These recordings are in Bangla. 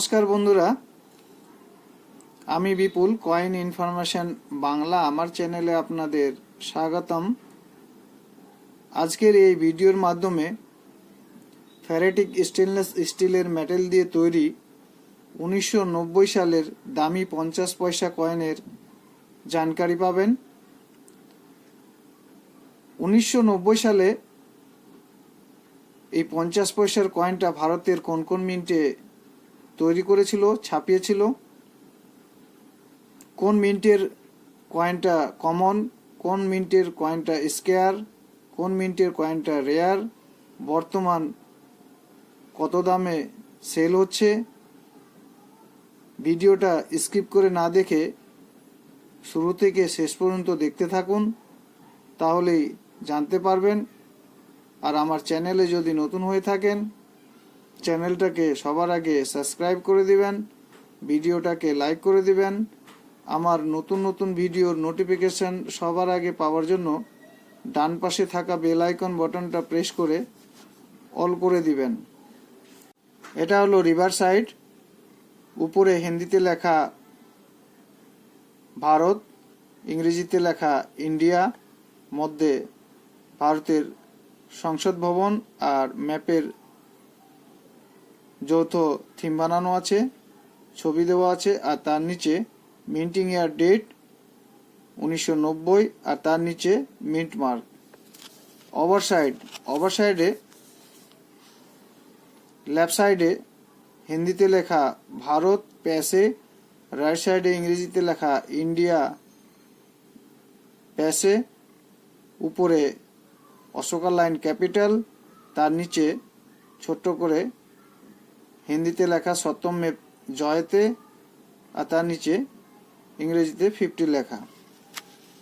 নমস্কার বন্ধুরা। আমি বিপুল কয়েন ইনফরমেশন বাংলা, আমার চ্যানেলে আপনাদের স্বাগতম। আজকের এই ভিডিওর মাধ্যমে ফ্যারেটিক স্টেনলেস স্টিলের মেটেল দিয়ে তৈরি উনিশশো নব্বই সালের দামি পঞ্চাশ পয়সা কয়েনের জানকারি পাবেন। উনিশশো নব্বই সালে এই পঞ্চাশ পয়সার কয়েনটা ভারতের কোন কোন মিন্টে তৈরি করেছিল, ছাপিয়েছিল। কোন মিন্টের কয়েনটা কমন, কোন মিন্টের কয়েনটা স্কেয়ার, কোন মিন্টের কয়েনটা রেয়ার, বর্তমান কত দামে সেল হচ্ছে, ভিডিওটা স্কিপ করে না দেখে শুরু থেকে শেষ পর্যন্ত দেখতে থাকুন, তাহলেই জানতে পারবেন। আর আমার চ্যানেলে যদি নতুন হয়ে থাকেন চ্যানেলটাকে সবার আগে সাবস্ক্রাইব করে দিবেন, ভিডিওটাকে লাইক করে দিবেন। আমার নতুন নতুন ভিডিওর নোটিফিকেশন সবার আগে পাওয়ার জন্য ডান পাশে থাকা বেল আইকন বাটনটা প্রেস করে অল করে দিবেন। এটা হলো রিভার সাইড। উপরে হিন্দিতে লেখা ভারত, ইংরেজিতে লেখা ইন্ডিয়া, মধ্যে ভারতের সংসদ ভবন আর ম্যাপের যৌথ থিম বানানো আছে, ছবি দেওয়া আছে, আর তার নিচে মিন্টিং ইয়ার ডেট উনিশশো নব্বই, আর তার নিচে mint mark over side over সাইডে লেফট সাইডে হিন্দিতে লেখা ভারত, প্যাসে রাইট সাইডে ইংরেজিতে লেখা ইন্ডিয়া, প্যাসে, উপরে অশোকা লাইন ক্যাপিটাল, তার নিচে ছোট্ট করে হিন্দিতে লেখা সপ্তম মে জয়তে আর তার নিচে ইংরেজিতে ফিফটি লেখা।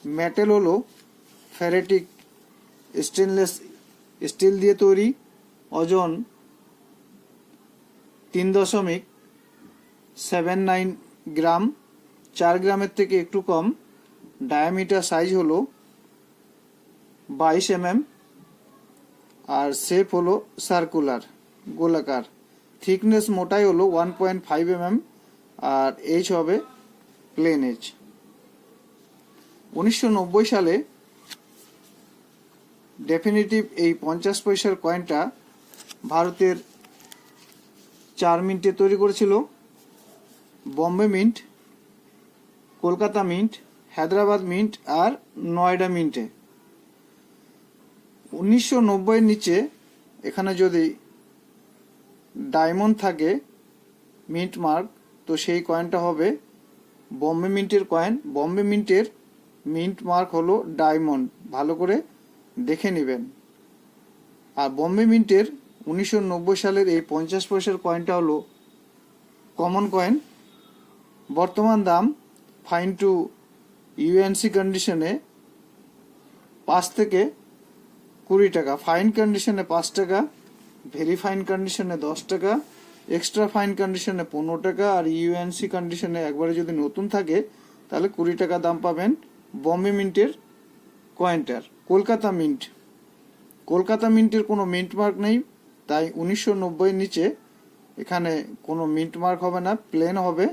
মেটেল হলো ফ্যারেটিক স্টেনলেস স্টিল দিয়ে তৈরি ওজন তিন দশমিক সেভেন নাইন গ্রাম। চার গ্রামের থেকে একটু কম। ডায়ামিটার সাইজ হলো বাইশ এমএম। আর শেপ হলো সার্কুলার, গোলাকার। থিকনেস মোটাই হলো ওয়ান পয়েন্ট ফাইভ এমএম আর এইচ হবে প্লেন এইচ উনিশশো নব্বই সালে ডেফিনিটিভ এই পঞ্চাশ পয়সার কয়েনটা ভারতের চার মিন্টে তৈরি করেছিল। Bombay mint Kolkata mint Hyderabad mint আর নয়ডা মিন্টে উনিশশো নব্বইয়ের নিচে এখানে যদি ডায়মন্ড থাকে, মিন্ট মার্ক, তো সেই কয়েনটা হবে বম্বে মিন্টের কয়েন বম্বে মিন্টের মিন্ট মার্ক হলো ডায়মন্ড। ভালো করে দেখে নেবেন। আর বম্বে মিন্টের উনিশশো নব্বই সালের এই পঞ্চাশ পয়সার কয়েনটা হলো কমন কয়েন বর্তমান দাম ফাইন টু ইউএনসি কন্ডিশনে পাঁচ থেকে কুড়ি টাকা। ফাইন কন্ডিশনে পাঁচ টাকা। ভেরি ফাইন কন্ডিশনে দশ টাকা, এক্সট্রা ফাইন কন্ডিশনে পনেরো টাকা, আর ইউএনসি কন্ডিশনে একবারে যদি নতুন থাকে, তাহলে কুড়ি টাকা দাম পাবেন বম্বে মিন্টের কয়েনটার। কলকাতা মিন্ট। কলকাতা মিন্টের কোনো মিন্ট মার্ক নেই, তাই উনিশশো নব্বইয়ের নিচে এখানে কোনো মিন্ট মার্ক হবে না, প্লেন হবে।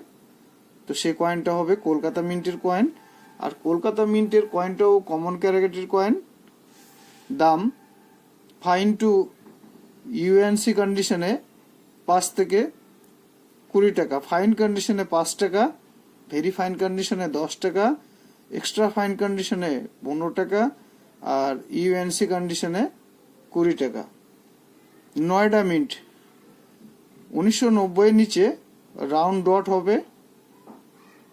তো সেই কয়েনটা হবে কলকাতা মিন্টের কয়েন। আর কলকাতা মিন্টের কয়েনটাও কমন ক্যারাগেটের কয়েন। দাম ফাইন টু ইউএনসি কন্ডিশনে পাঁচ থেকে কুড়ি টাকা ফাইন কন্ডিশনে পাঁচ টাকা ভেরি ফাইন কন্ডিশনে দশ টাকা এক্সট্রা ফাইন কন্ডিশনে পনেরো টাকা, আর ইউএনসি কন্ডিশনে কুড়ি টাকা। নয়ডা মিন্ট। উনিশশো নব্বইয়ের নিচে রাউন্ড ডট হবে,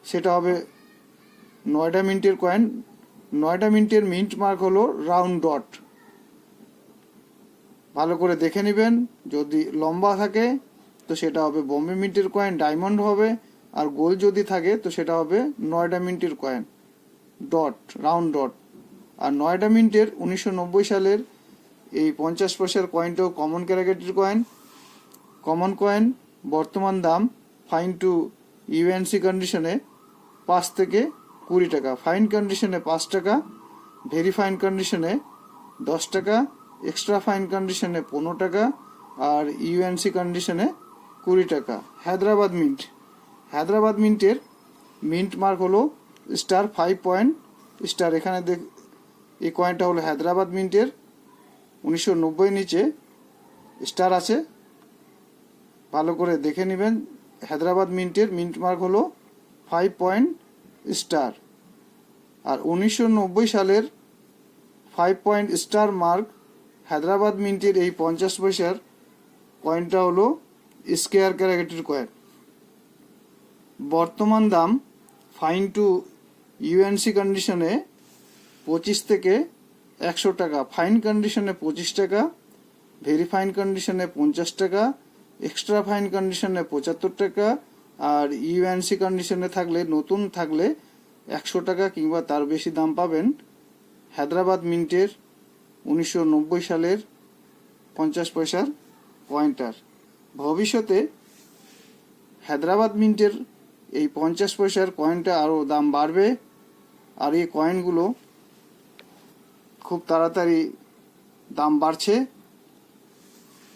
সেটা হবে নয়ডা মিন্টের কয়েন নয়ডা মিন্টের মিন্ট মার্ক হলো রাউন্ড ডট ভালো করে দেখে নেবেন। যদি লম্বা থাকে, তো সেটা হবে বোম্বে মিন্টের কয়েন ডায়মন্ড হবে। আর গোল যদি থাকে, তো সেটা হবে নয়ডা মিন্টের কয়েন ডট রাউন্ড ডট আর নয়ডা মিন্টের উনিশশো নব্বই সালের এই পঞ্চাশ পয়সার কয়েনটাও কমন ক্যারাগেটের কয়েন কমন কয়েন বর্তমান দাম ফাইন টু ইউএনসি কন্ডিশনে পাঁচ থেকে কুড়ি টাকা। ফাইন কন্ডিশনে পাঁচ টাকা ভেরি ফাইন কন্ডিশনে দশ টাকা এক্সট্রা ফাইন কন্ডিশনে পনেরো টাকা আর ইউএনসি কন্ডিশনে কুড়ি টাকা। হায়দ্রাবাদ মিন্ট হায়দ্রাবাদ মিন্টের মিন্ট মার্ক হলো স্টার ফাইভ পয়েন্ট স্টার এখানে দেখ, এই কয়েনটা হলো হায়দ্রাবাদ মিন্টের উনিশশো নব্বই নিচে স্টার আছে। ভালো করে দেখে নেবেন। হায়দ্রাবাদ মিন্টের মিন্ট মার্ক হলো ফাইভ পয়েন্ট স্টার আর উনিশশো নব্বই সালের five point star mark Hyderabad মিন্টের এই পঞ্চাশ পয়সার কয়েনটা হলো স্কেয়ার ক্যারাকেটের কয়েন বর্তমান দাম ফাইন টু ইউএনসি কন্ডিশনে পঁচিশ থেকে একশো টাকা ফাইন কন্ডিশনে পঁচিশ টাকা ভেরি ফাইন কন্ডিশনে পঞ্চাশ টাকা এক্সট্রা ফাইন কন্ডিশনে পঁচাত্তর টাকা, আর ইউএনসি কন্ডিশনে থাকলে, নতুন থাকলে একশো টাকা কিংবা তার বেশি দাম পাবেন হায়দ্রাবাদ মিন্টের উনিশশো নব্বই সালের পঞ্চাশ পয়সার পয়েন্টার। ভবিষ্যতে হায়দ্রাবাদ মিন্টের এই পঞ্চাশ পয়সার কয়েনটা আরও দাম বাড়বে আর এই কয়েনগুলো খুব তাড়াতাড়ি দাম বাড়ছে।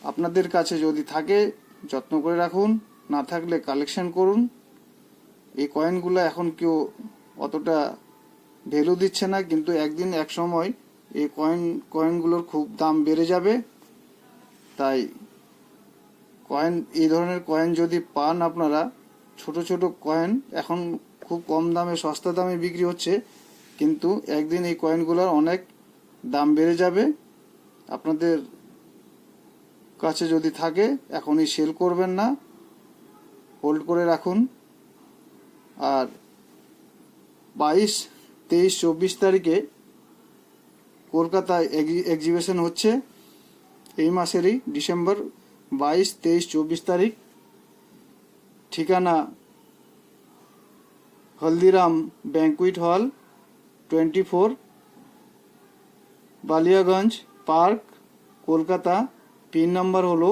আপনাদের কাছে যদি থাকে, যত্ন করে রাখুন, না থাকলে কালেকশন করুন। এই কয়েনগুলো এখন কেউ অতটা ভ্যালু দিচ্ছে না, কিন্তু একদিন এক সময় এই কয়েন কয়েনগুলোর খুব দাম বেড়ে যাবে। তাই কয়েন এই ধরনের কয়েন যদি পান আপনারা, ছোট ছোট কয়েন এখন খুব কম দামে, সস্তা দামে বিক্রি হচ্ছে, কিন্তু একদিন এই কয়েনগুলোর অনেক দাম বেড়ে যাবে। আপনাদের কাছে যদি থাকে, এখনই সেল করবেন না। হোল্ড করে রাখুন। আর বাইশ, তেইশ, চব্বিশ তারিখে কলকাতায় এক্সিবিশন হচ্ছে এই মাসেরই ডিসেম্বর বাইশ, তেইশ, চব্বিশ তারিখ। ঠিকানা Haldiram banquet hall twenty four Ballygunge park, Kolkata. Pin number হলো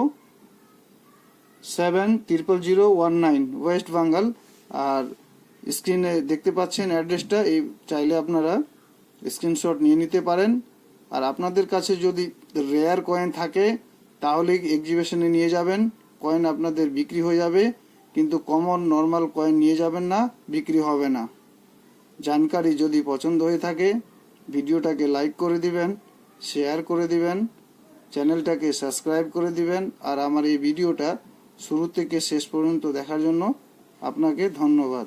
seven triple zero one nine West Bengal. আর স্ক্রিনে দেখতে পাচ্ছেন অ্যাড্রেসটা, এই চাইলে আপনারা স্ক্রিনশট নিয়ে নিতে পারেন। আর আপনাদের কাছে যদি রেয়ার কয়েন থাকে, তাহলে এক্সিবিশনে নিয়ে যাবেন। কয়েন আপনাদের বিক্রি হয়ে যাবে, কিন্তু কমন নর্মাল কয়েন নিয়ে যাবেন না, বিক্রি হবে না। জানকারি যদি পছন্দ হয়ে থাকে, ভিডিওটাকে লাইক করে দিবেন শেয়ার করে দিবেন, চ্যানেলটাকে সাবস্ক্রাইব করে দিবেন, আর আমার এই ভিডিওটা শুরু থেকে শেষ পর্যন্ত দেখার জন্য আপনাকে ধন্যবাদ।